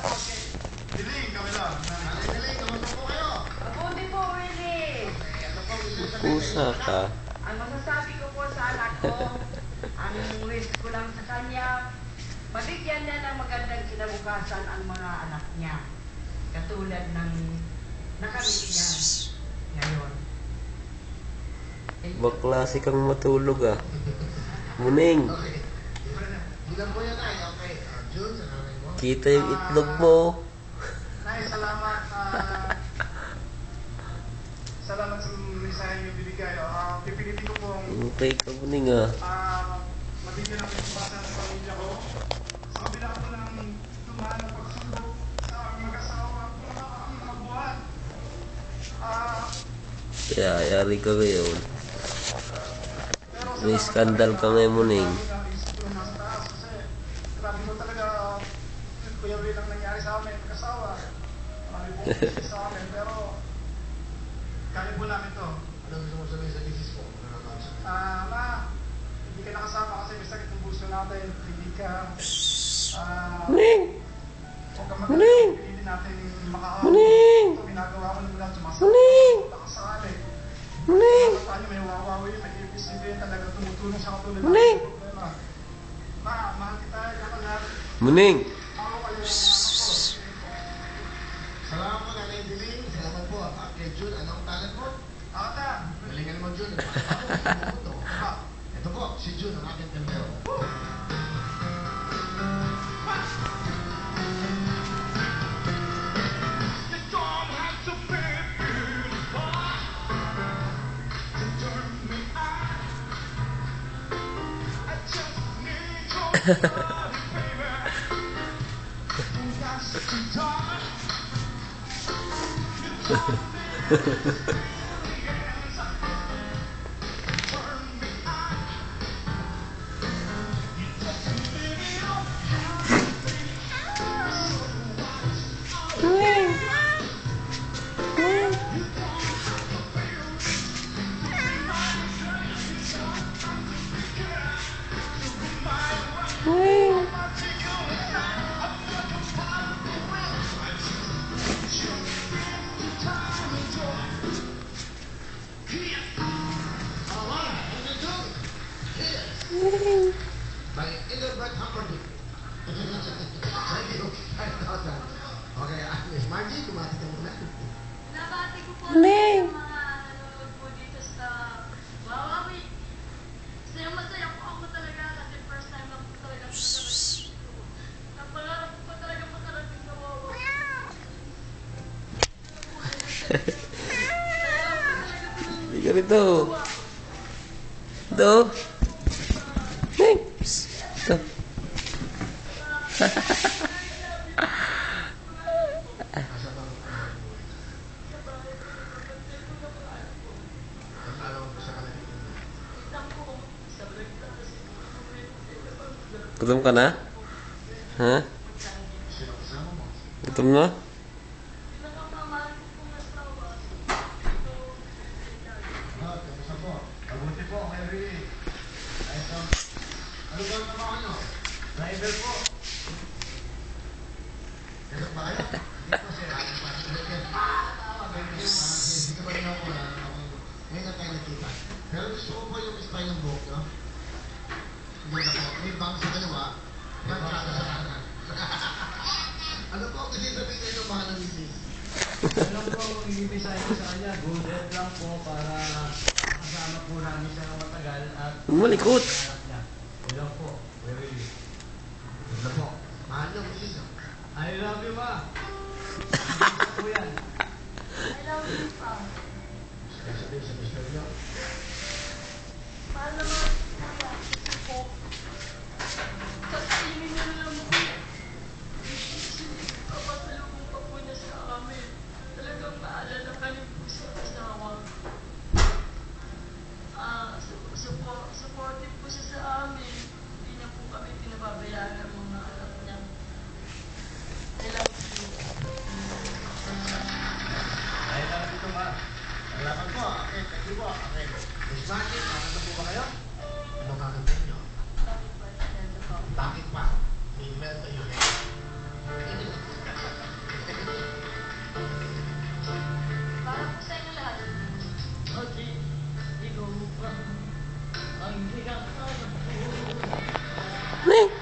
Diling, kami lang. Diling, kamusta po kayo? Mabuti po, Willie. Pusa sa ka. Ang masasabi ko po sa anak ko, ang wish ko lang sa kanya, mabigyan niya ng magandang kinabukasan ang mga anak niya. Katulad ng nakamit niya ngayon. Baklase kang matulog ah. Muning, Okay. Ilan po yan ay? Okay. Ah, June, sa nanay mo. Kita yung itlog mo. Nay, salamat. ah, salamat sa mensahe niyo binigay. Ah, pipilitin ko pong Okay ka muning ah. ah, mabigyan ng pagpasa sa pamilya ko. Sa kabila ko ng tumahan ng pagsulok sa mag-asawa at mga mga buwan. Ah, Kaya, yari ka ngayon. May skandal ka ngayon, Muning. Grabe na isip ko nasa taas kasi grabe ko talaga Kuya Will ang nangyari sa amin, mag-asawa. Marami isip sa amin, pero kaya po namin to. Ano gusto mo sabihin sa misis mo? Ano siya? Ah, ma, hindi ka nakasama kasi may sakit ng puso natin. Hindi ka, ah, Muning! huwag ka Muning! mag- Pilitin natin makahawak. Muning! Ito, ginagawa ko ng lahat sumasakit. Muning! Nakasakali. Muning! Paano may wawawi, may ibig talaga tumutulong sa katulad Muning! Ma, mahal kita, lahat. Muning! Ako Ha ha ha ha. By Engelbert Humperdinck. Thank you. 5,000. Okay, Margie, kumati ka muna. Nabati ko po yung mga nanonood po dito sa. Masaya masaya po ako talaga kasi first time lang po talaga po nakarating ko. Napangarap ko pa talaga makarating sa Wawawi. Hindi ka rito. Ito. Gutom ka na? Ha? Gutom na? Ano ba ang trabaho nyo? Driver po. Pero gusto ko po yung spine ng buhok nyo. Hindi na po. May bang sa para sa kanan. Ano po kasi nyo mga ng misis? Alam po ko sa kanya, good lang po para makasama po namin siya ng matagal at Malikot. Supportive po siya sa amin. Hindi niya po kami pinababayaan ng mga Di ba? Okay. Miss Magic, nakakanta po ba kayo? Ano kakanta niyo? Bakit pa? May melt kayo eh. Para po sa inyo lahat. Kasi ikaw pa ang hinahanap ko.